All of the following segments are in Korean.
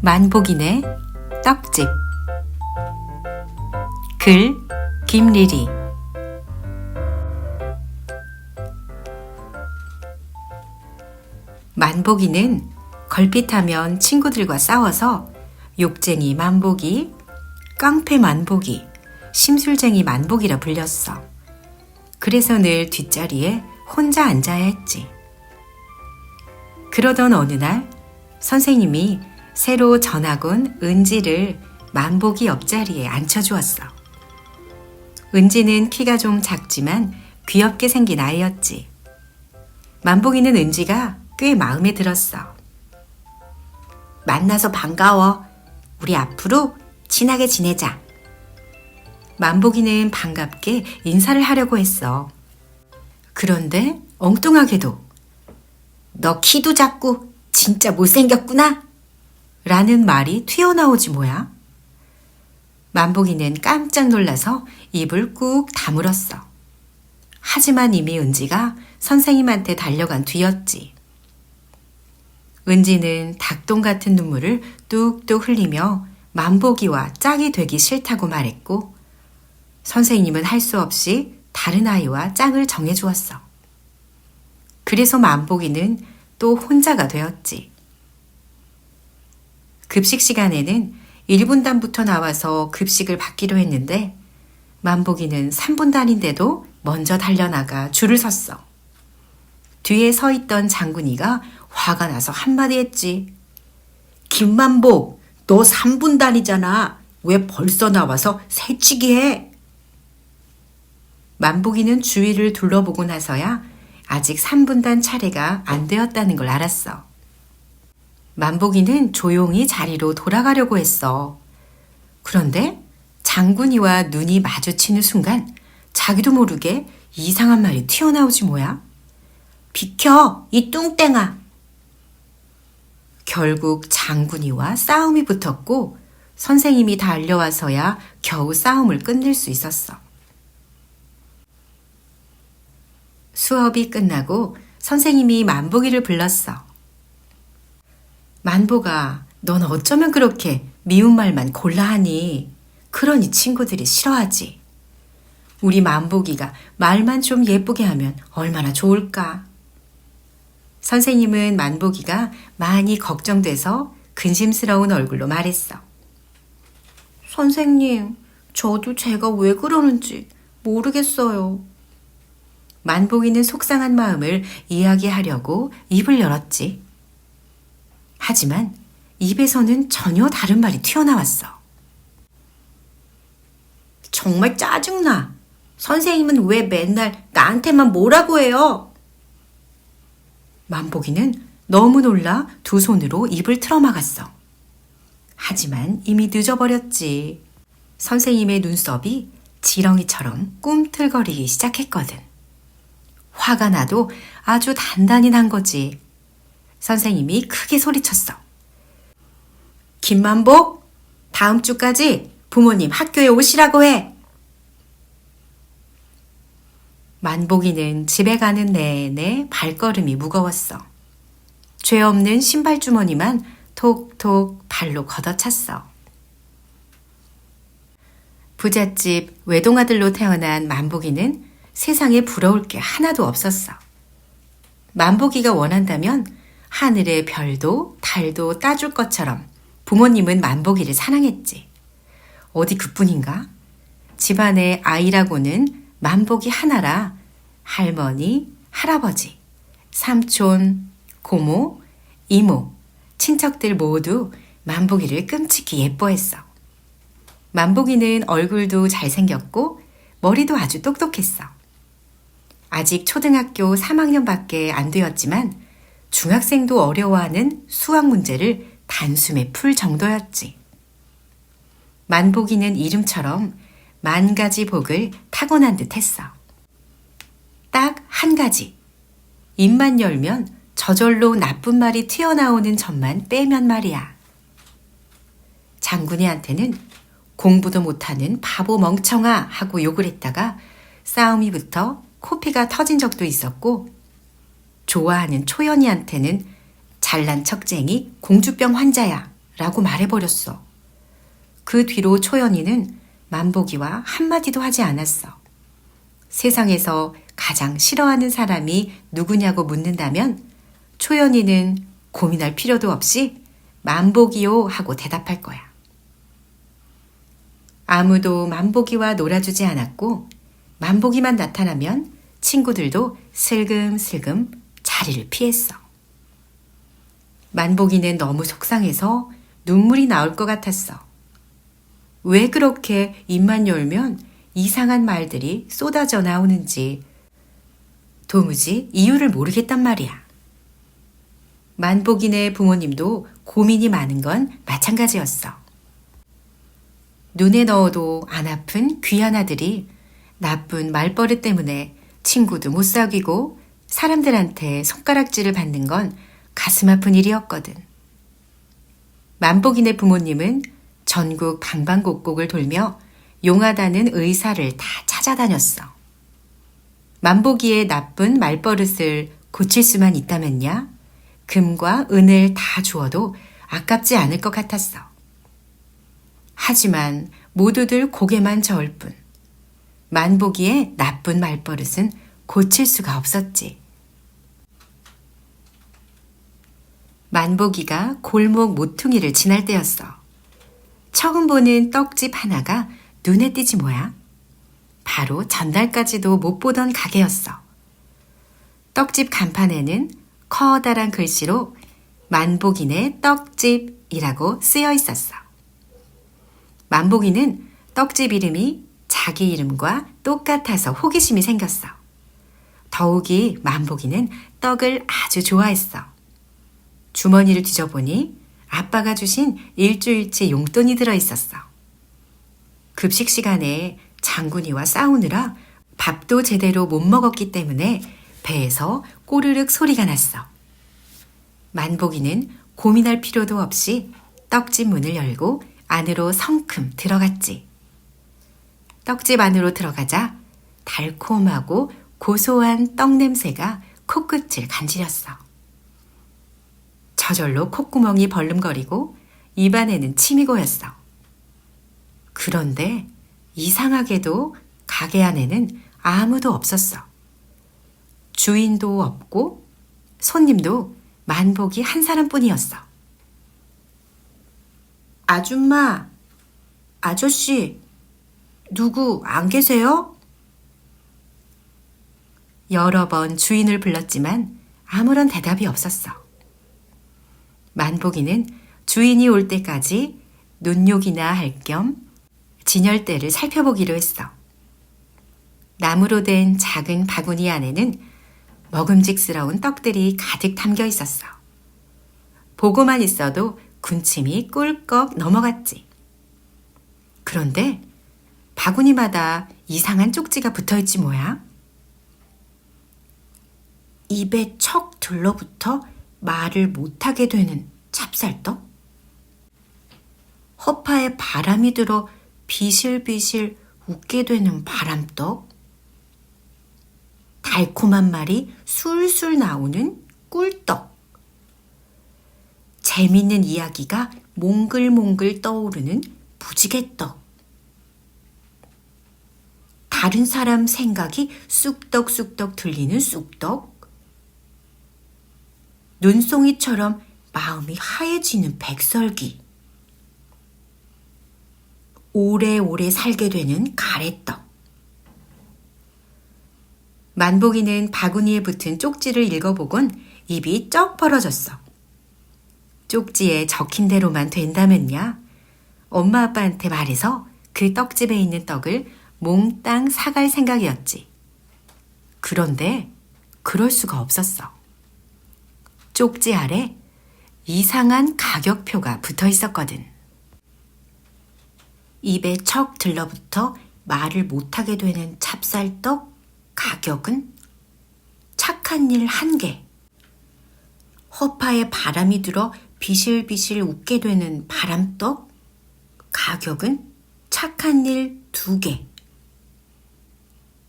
만복인의 떡집 글 김리리 만복이는 걸핏하면 친구들과 싸워서 욕쟁이 만복이, 깡패 만복이, 심술쟁이 만복이라 불렸어. 그래서 늘 뒷자리에 혼자 앉아야 했지. 그러던 어느 날 선생님이 새로 전학 온 은지를 만복이 옆자리에 앉혀주었어. 은지는 키가 좀 작지만 귀엽게 생긴 아이였지. 만복이는 은지가 꽤 마음에 들었어. 만나서 반가워. 우리 앞으로 친하게 지내자. 만복이는 반갑게 인사를 하려고 했어. 그런데 엉뚱하게도 너 키도 작고 진짜 못생겼구나. 라는 말이 튀어나오지 뭐야. 만복이는 깜짝 놀라서 입을 꾹 다물었어. 하지만 이미 은지가 선생님한테 달려간 뒤였지. 은지는 닭똥 같은 눈물을 뚝뚝 흘리며 만복이와 짝이 되기 싫다고 말했고, 선생님은 할 수 없이 다른 아이와 짝을 정해주었어. 그래서 만복이는 또 혼자가 되었지. 급식 시간에는 1분단부터 나와서 급식을 받기로 했는데 만복이는 3분단인데도 먼저 달려나가 줄을 섰어. 뒤에 서 있던 장군이가 화가 나서 한마디 했지. 김만복, 너 3분단이잖아. 왜 벌써 나와서 새치기 해? 만복이는 주위를 둘러보고 나서야 아직 3분단 차례가 안 되었다는 걸 알았어. 만복이는 조용히 자리로 돌아가려고 했어. 그런데 장군이와 눈이 마주치는 순간 자기도 모르게 이상한 말이 튀어나오지 뭐야? 비켜, 이 뚱땡아! 결국 장군이와 싸움이 붙었고 선생님이 달려와서야 겨우 싸움을 끝낼 수 있었어. 수업이 끝나고 선생님이 만복이를 불렀어. 만복아, 넌 어쩌면 그렇게 미운 말만 골라 하니? 그러니 친구들이 싫어하지. 우리 만복이가 말만 좀 예쁘게 하면 얼마나 좋을까? 선생님은 만복이가 많이 걱정돼서 근심스러운 얼굴로 말했어. 선생님, 저도 제가 왜 그러는지 모르겠어요. 만복이는 속상한 마음을 이야기하려고 입을 열었지. 하지만 입에서는 전혀 다른 말이 튀어나왔어. 정말 짜증나. 선생님은 왜 맨날 나한테만 뭐라고 해요? 만복이는 너무 놀라 두 손으로 입을 틀어막았어. 하지만 이미 늦어버렸지. 선생님의 눈썹이 지렁이처럼 꿈틀거리기 시작했거든. 화가 나도 아주 단단히 난 거지. 선생님이 크게 소리쳤어. 김만복, 다음 주까지 부모님 학교에 오시라고 해. 만복이는 집에 가는 내내 발걸음이 무거웠어. 죄 없는 신발 주머니만 톡톡 발로 걷어찼어. 부잣집 외동아들로 태어난 만복이는 세상에 부러울 게 하나도 없었어. 만복이가 원한다면 하늘의 별도 달도 따줄 것처럼 부모님은 만복이를 사랑했지. 어디 그뿐인가? 집안의 아이라고는 만복이 하나라 할머니, 할아버지, 삼촌, 고모, 이모, 친척들 모두 만복이를 끔찍히 예뻐했어. 만복이는 얼굴도 잘생겼고 머리도 아주 똑똑했어. 아직 초등학교 3학년밖에 안 되었지만 중학생도 어려워하는 수학 문제를 단숨에 풀 정도였지. 만복이는 이름처럼 만 가지 복을 타고난 듯 했어. 딱 한 가지. 입만 열면 저절로 나쁜 말이 튀어나오는 점만 빼면 말이야. 장군이한테는 공부도 못하는 바보 멍청아 하고 욕을 했다가 싸움이 붙어 코피가 터진 적도 있었고 좋아하는 초연이한테는 잘난 척쟁이 공주병 환자야 라고 말해버렸어. 그 뒤로 초연이는 만보기와 한마디도 하지 않았어. 세상에서 가장 싫어하는 사람이 누구냐고 묻는다면 초연이는 고민할 필요도 없이 만보기요 하고 대답할 거야. 아무도 만보기와 놀아주지 않았고 만보기만 나타나면 친구들도 슬금슬금 자리를 피했어. 만보기는 너무 속상해서 눈물이 나올 것 같았어. 왜 그렇게 입만 열면 이상한 말들이 쏟아져 나오는지 도무지 이유를 모르겠단 말이야. 만복인의 부모님도 고민이 많은 건 마찬가지였어. 눈에 넣어도 안 아픈 귀한 아들이 나쁜 말버릇 때문에 친구도 못 사귀고 사람들한테 손가락질을 받는 건 가슴 아픈 일이었거든. 만복인의 부모님은 전국 방방곡곡을 돌며 용하다는 의사를 다 찾아다녔어. 만보기의 나쁜 말버릇을 고칠 수만 있다면야 금과 은을 다 주어도 아깝지 않을 것 같았어. 하지만 모두들 고개만 저을 뿐 만보기의 나쁜 말버릇은 고칠 수가 없었지. 만보기가 골목 모퉁이를 지날 때였어. 처음 보는 떡집 하나가 눈에 띄지 뭐야? 바로 전날까지도 못 보던 가게였어. 떡집 간판에는 커다란 글씨로 만복인의 떡집이라고 쓰여 있었어. 만복인은 떡집 이름이 자기 이름과 똑같아서 호기심이 생겼어. 더욱이 만복이는 떡을 아주 좋아했어. 주머니를 뒤져보니 아빠가 주신 일주일치 용돈이 들어 있었어. 급식 시간에 장군이와 싸우느라 밥도 제대로 못 먹었기 때문에 배에서 꼬르륵 소리가 났어. 만복이는 고민할 필요도 없이 떡집 문을 열고 안으로 성큼 들어갔지. 떡집 안으로 들어가자 달콤하고 고소한 떡 냄새가 코끝을 간지렸어. 저절로 콧구멍이 벌름거리고 입안에는 침이 고였어. 그런데 이상하게도 가게 안에는 아무도 없었어. 주인도 없고 손님도 만복이 한 사람뿐이었어. 아줌마, 아저씨, 누구 안 계세요? 여러 번 주인을 불렀지만 아무런 대답이 없었어. 만복이는 주인이 올 때까지 눈욕이나 할 겸 진열대를 살펴보기로 했어. 나무로 된 작은 바구니 안에는 먹음직스러운 떡들이 가득 담겨 있었어. 보고만 있어도 군침이 꿀꺽 넘어갔지. 그런데 바구니마다 이상한 쪽지가 붙어 있지 뭐야? 입에 척 들러붙어 말을 못하게 되는 찹쌀떡? 허파에 바람이 들어 비실비실 웃게 되는 바람떡? 달콤한 말이 술술 나오는 꿀떡? 재밌는 이야기가 몽글몽글 떠오르는 부지개떡? 다른 사람 생각이 쑥떡쑥떡 들리는 쑥떡? 눈송이처럼 마음이 하얘지는 백설기. 오래오래 살게 되는 가래떡. 만복이는 바구니에 붙은 쪽지를 읽어보곤 입이 쩍 벌어졌어. 쪽지에 적힌 대로만 된다면야 엄마 아빠한테 말해서 그 떡집에 있는 떡을 몽땅 사갈 생각이었지. 그런데 그럴 수가 없었어. 쪽지 아래 이상한 가격표가 붙어 있었거든. 입에 척 들러붙어 말을 못하게 되는 찹쌀떡 가격은 착한 일 한 개. 허파에 바람이 들어 비실비실 웃게 되는 바람떡 가격은 착한 일 두 개.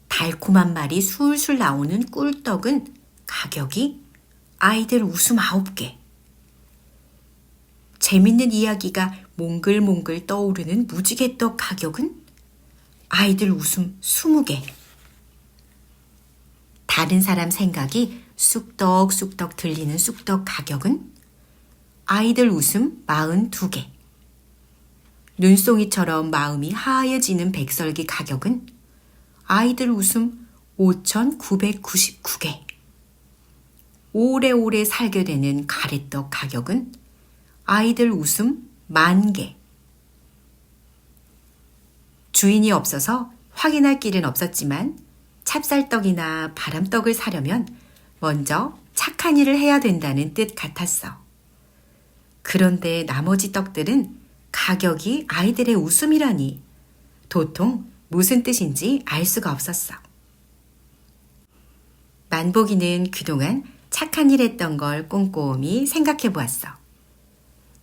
달콤한 말이 술술 나오는 꿀떡은 가격이 아이들 웃음 아홉 개. 재밌는 이야기가 몽글몽글 떠오르는 무지개떡 가격은 아이들 웃음 20개. 다른 사람 생각이 쑥떡쑥떡 들리는 쑥떡 가격은 아이들 웃음 42개. 눈송이처럼 마음이 하얘지는 백설기 가격은 아이들 웃음 5,999개. 오래오래 살게 되는 가래떡 가격은 아이들 웃음 만 개. 주인이 없어서 확인할 길은 없었지만 찹쌀떡이나 바람떡을 사려면 먼저 착한 일을 해야 된다는 뜻 같았어. 그런데 나머지 떡들은 가격이 아이들의 웃음이라니 도통 무슨 뜻인지 알 수가 없었어. 만복이는 그동안 착한 일 했던 걸 꼼꼼히 생각해 보았어.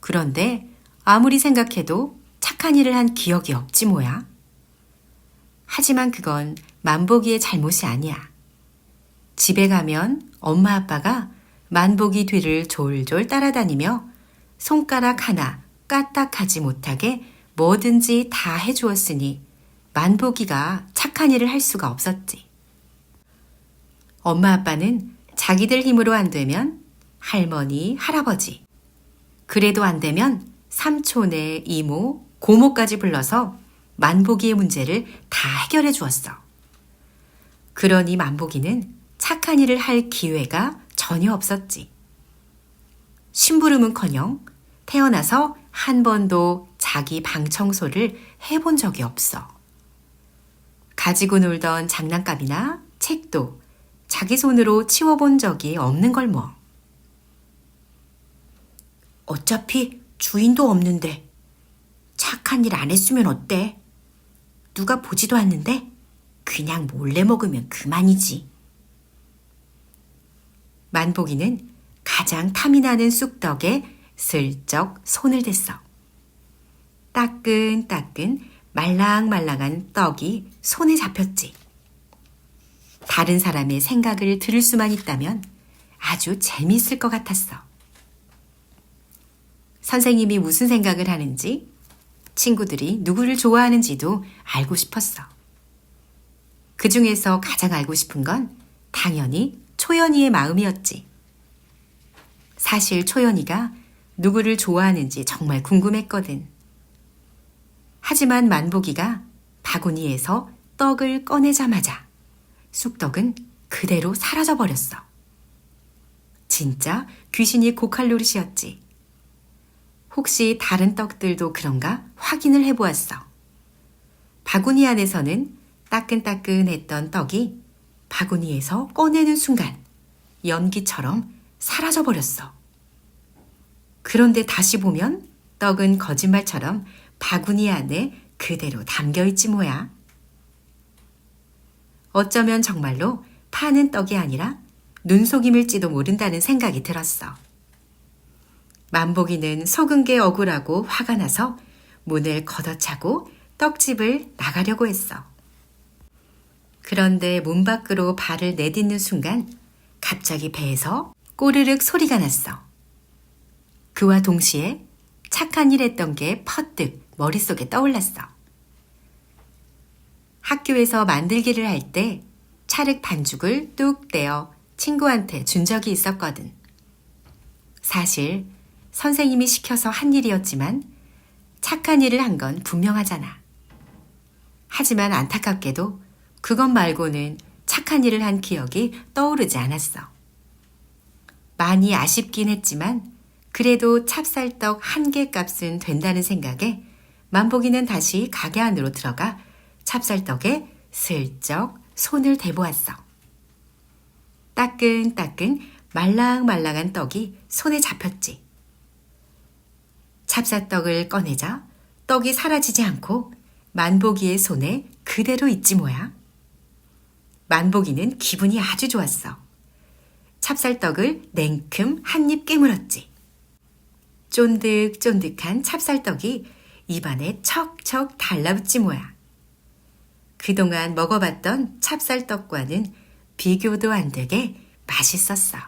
그런데 아무리 생각해도 착한 일을 한 기억이 없지 뭐야. 하지만 그건 만복이의 잘못이 아니야. 집에 가면 엄마 아빠가 만복이 뒤를 졸졸 따라다니며 손가락 하나 까딱하지 못하게 뭐든지 다 해주었으니 만복이가 착한 일을 할 수가 없었지. 엄마 아빠는 자기들 힘으로 안 되면 할머니, 할아버지, 그래도 안 되면 삼촌의 이모, 고모까지 불러서 만복이의 문제를 다 해결해 주었어. 그러니 만복이는 착한 일을 할 기회가 전혀 없었지. 심부름은 커녕 태어나서 한 번도 자기 방 청소를 해본 적이 없어. 가지고 놀던 장난감이나 책도 자기 손으로 치워본 적이 없는 걸 뭐. 어차피 주인도 없는데 착한 일 안 했으면 어때? 누가 보지도 않는데 그냥 몰래 먹으면 그만이지. 만복이는 가장 탐이 나는 쑥떡에 슬쩍 손을 댔어. 따끈따끈 말랑말랑한 떡이 손에 잡혔지. 다른 사람의 생각을 들을 수만 있다면 아주 재미있을 것 같았어. 선생님이 무슨 생각을 하는지, 친구들이 누구를 좋아하는지도 알고 싶었어. 그 중에서 가장 알고 싶은 건 당연히 초연이의 마음이었지. 사실 초연이가 누구를 좋아하는지 정말 궁금했거든. 하지만 만복이가 바구니에서 떡을 꺼내자마자 쑥떡은 그대로 사라져 버렸어. 진짜 귀신이 고칼로리시였지. 혹시 다른 떡들도 그런가 확인을 해보았어. 바구니 안에서는 따끈따끈했던 떡이 바구니에서 꺼내는 순간 연기처럼 사라져 버렸어. 그런데 다시 보면 떡은 거짓말처럼 바구니 안에 그대로 담겨 있지 뭐야. 어쩌면 정말로 파는 떡이 아니라 눈속임일지도 모른다는 생각이 들었어. 만복이는 속은 게 억울하고 화가 나서 문을 걷어차고 떡집을 나가려고 했어. 그런데 문 밖으로 발을 내딛는 순간 갑자기 배에서 꼬르륵 소리가 났어. 그와 동시에 착한 일 했던 게 퍼뜩 머릿속에 떠올랐어. 학교에서 만들기를 할 때 찰흙 반죽을 뚝 떼어 친구한테 준 적이 있었거든. 사실 선생님이 시켜서 한 일이었지만 착한 일을 한 건 분명하잖아. 하지만 안타깝게도 그것 말고는 착한 일을 한 기억이 떠오르지 않았어. 많이 아쉽긴 했지만 그래도 찹쌀떡 한 개 값은 된다는 생각에 만복이는 다시 가게 안으로 들어가 찹쌀떡에 슬쩍 손을 대보았어. 따끈따끈 말랑말랑한 떡이 손에 잡혔지. 찹쌀떡을 꺼내자 떡이 사라지지 않고 만복이의 손에 그대로 있지 뭐야. 만복이는 기분이 아주 좋았어. 찹쌀떡을 냉큼 한 입 깨물었지. 쫀득쫀득한 찹쌀떡이 입안에 척척 달라붙지 뭐야. 그동안 먹어봤던 찹쌀떡과는 비교도 안 되게 맛있었어.